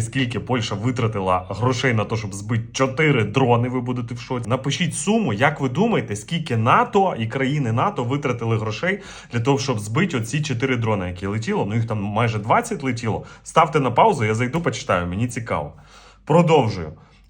скільки Польща витратила грошей на те, щоб збити 4 дрони, ви будете в шоці. Напишіть суму, як ви думаєте, скільки НАТО і країни НАТО витратили грошей для того, щоб збити оці 4 дрони, які летіло. Ну їх там майже 20 летіло. Ставте на паузу, я зайду, почитаю, мені цікаво. Продовжую.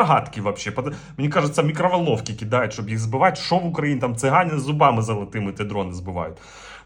рогатки вообще. Мені кажется, мікроволновки кидають, щоб їх збивати. Що в Україні там цигани з зубами золотими ті дрони збивають.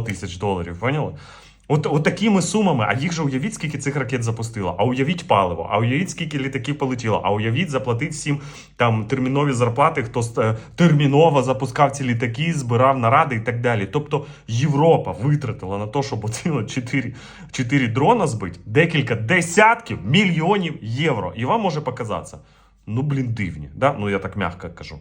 тисяч доларів, поняли? От, от такими сумами, а їх же уявіть, скільки цих ракет запустило, а уявіть паливо, а уявіть, скільки літаків полетіло, а уявіть, заплатить всім там термінові зарплати, хто е, терміново запускав ці літаки, збирав наради і так далі. Тобто Європа витратила на те, щоб оціло 4, 4 дрона збити, декілька десятків мільйонів євро. І вам може показатися. Ну, блін, дивні, да? ну я так м'яко кажу.